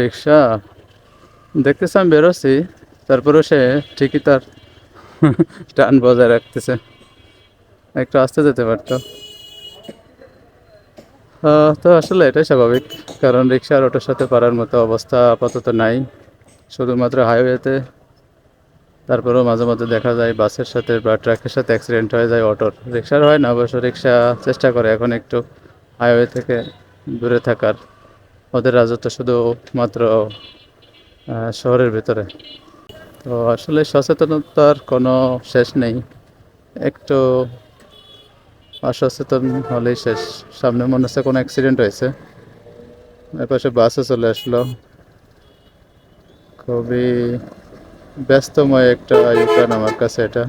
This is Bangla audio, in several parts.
রিক্সা। দেখতেছি আমি বেরোচ্ছি, তারপরেও সে ঠিকই তার টান বজায় রাখতেছে। একটু আসতে যেতে পারতো। তো আসলে এটাই স্বাভাবিক, কারণ রিক্সা আর অটোর সাথে পারার মতো অবস্থা আপাতত নাই। শুধুমাত্র হাইওয়েতে, তারপরেও মাঝে মাঝে দেখা যায় বাসের সাথে বা ট্রাকের সাথে অ্যাক্সিডেন্ট হয়ে যায় অটোর। রিক্সার হয় না, অবশ্য রিক্সা চেষ্টা করে এখন একটু হাইওয়ে থেকে দূরে থাকার। ওদের রাজত্ব শুধু মাত্র শহরের ভিতরে। তো আসলে সচেতনতার কোনো শেষ নেই। একটু অসচেতন হলেই শেষ। সামনে মনে হচ্ছে কোনো অ্যাক্সিডেন্ট হয়েছে। এপাশে বাসে চলে আসলো। খুবই ব্যস্তময় একটা ইউটার্ন আমার কাছে এটা।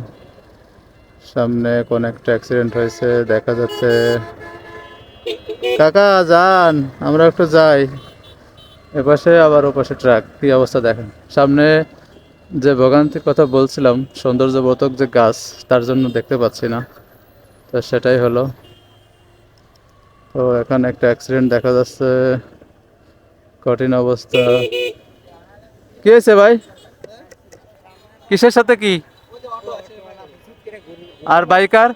সামনে কোন একটা অ্যাক্সিডেন্ট হয়েছে, দেখা যাচ্ছে কাকা, যান, আমরা একটু যাই। এপাশে আবার ওপাশে ট্রাক, কি অবস্থা দেখেন। সামনে যে ভোগান্তির কথা বলছিলাম, সৌন্দর্যবোধক যে গাছ, তার জন্য দেখতে পাচ্ছি না। তো সেটাই হলো। তো এখন একটা অ্যাক্সিডেন্ট দেখা যাচ্ছে। কঠিন অবস্থা। কি হয়েছে ভাই? কিসের সাথে কি? আর বাইকার?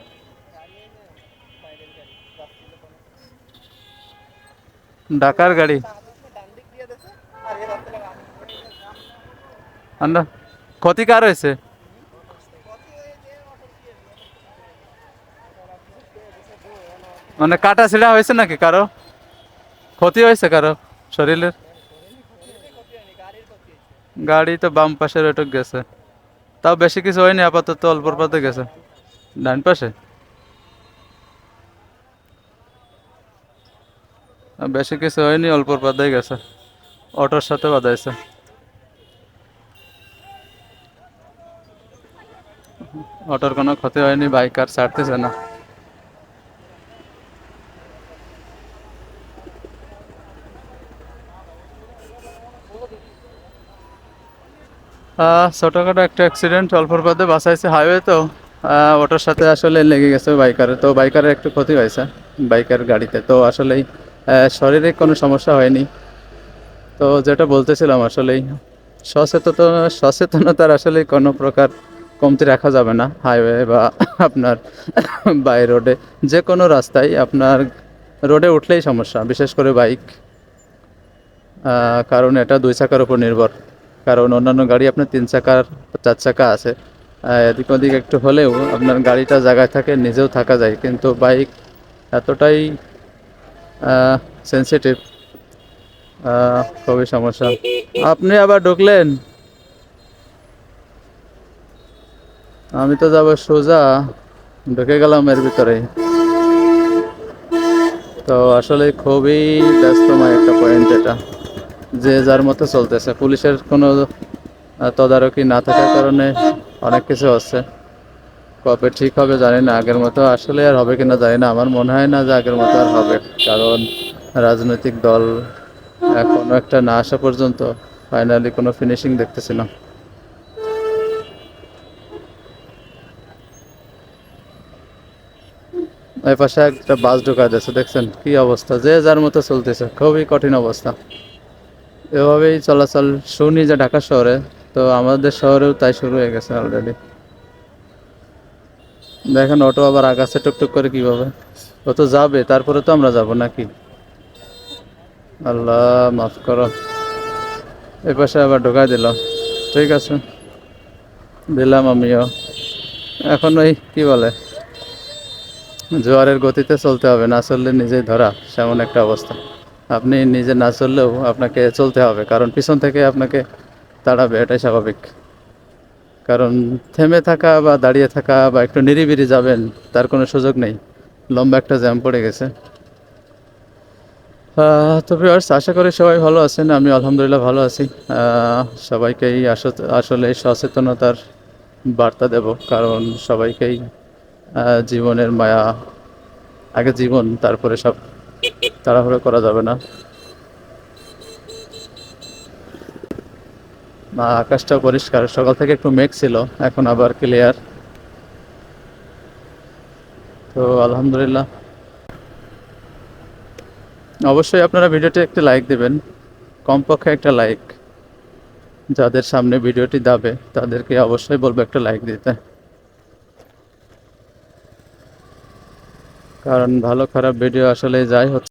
ঢাকার গাড়ি। ক্ষতি কার হয়েছে? মানে কাটা ছিঁড়া হয়েছে নাকি কারও? ক্ষতি হয়েছে কারও শরীরের? গাড়ি তো বাম পাশের ওটুক গেছে। তাও বেশি কিছু হয়নি, আপাতত অল্পর পাতে গেছে। ডান পাশে? বেশি কিছু হয়নি অল্পর পাতেই গেছে। অটোর সাথে বাদাইছে অটোর কোনো ক্ষতি হয়নি, বাইক আর ছাড়তেছে না। ছোটখাটো একটা অ্যাক্সিডেন্ট অল্পর পথে বাঁচাইছে হাইওয়ে তো। ওটার সাথে আসলে লেগে গেছে বাইকারে। তো বাইকারের একটু ক্ষতি হয়েছে, বাইকার গাড়িতে। তো আসলেই শরীরে কোনো সমস্যা হয়নি। তো যেটা বলতেছিলাম আসলেই, সচেতন, সচেতনতার আসলে কোনো প্রকার কমতি রাখা যাবে না হাইওয়ে বা আপনার বাই রোডে যে কোনো রাস্তায় আপনার রোডে উঠলেই সমস্যা, বিশেষ করে বাইক কারণ এটা দুই চাকার উপর নির্ভর। কারণ অন্যান্য গাড়ি আপনার তিন চাকার, চার চাকা আছে। এদিক ওদিক একটু হলেও আপনার গাড়িটা জায়গায় থাকে, নিজেও থাকা যায়। কিন্তু বাইক এতটাই সেন্সিটিভ খুবই সমস্যা। আপনি আবার ঢুকলেন? আমি তো যাব সোজা, ঢুকে গেলাম এর ভিতরে। তো আসলে খুবই ব্যস্তময় একটা পয়েন্ট এটা, যে যার মতো চলতেছে। পুলিশের কোনো তদারকি না থাকার কারণে অনেক কিছু হচ্ছে। কবে ঠিক হবে জানি না, আগের মতো আসলে আর হবে কিনা জানি না। আমার মনে হয় না যে আগের মতো আর হবে, কারণ রাজনৈতিক দল এখনও একটা না আসা পর্যন্ত ফাইনালি কোনো ফিনিশিং দেখতেছি না এই পাশে একটা বাস ঢোকা যাচ্ছে দেখছেন কি অবস্থা? যে যার মতো চলতেছে, খুবই কঠিন অবস্থা। এভাবেই চলাচল, শুনি যে ঢাকা শহরে, তো আমাদের শহরেও তাই শুরু হয়ে গেছে অলরেডি দেখেন অটো আবার আগাছে টুকটুক করে কীভাবে? ও তো যাবে, তারপরে তো আমরা যাব নাকি? আল্লাহ, মাফ করো। এ পাশে আবার ঢোকাই দিল। ঠিক আছে। দিলাম আমিও। এখন ওই, কি বলে? জোয়ারের গতিতে চলতে হবে, না চললে নিজেই ধরা, সেমন একটা অবস্থা। আপনি নিজে না চললেও আপনাকে চলতে হবে, কারণ পিছন থেকে আপনাকে তাড়াবে, এটাই স্বাভাবিক। কারণ থেমে থাকা বা দাঁড়িয়ে থাকা বা একটু নিরিবিরি যাবেন, তার কোনো সুযোগ নেই। লম্বা একটা জ্যাম পড়ে গেছে। তো ভিউয়ার্স আশা করি সবাই ভালো আছেন, আমি আলহামদুলিল্লাহ ভালো আছি। সবাইকেই আসলে সচেতনতার বার্তা দেব, কারণ সবাইকেই জীবনের মায়া, আগে জীবন, তারপরে সব তাড়াহুড়ো করা যাবে না। আকাশটা পরিষ্কার। সকাল থেকে একটু মেঘ ছিল, এখন আবার ক্লিয়ার তো আলহামদুলিল্লাহ। অবশ্যই আপনারা ভিডিওটি একটি লাইক দিবেন, কমপক্ষে একটা লাইক যাদের সামনে ভিডিওটি দাবে, তাদেরকে অবশ্যই বলব একটা লাইক দিতে। কারণ ভালো খারাপ ভিডিও আসলে যাই হচ্ছে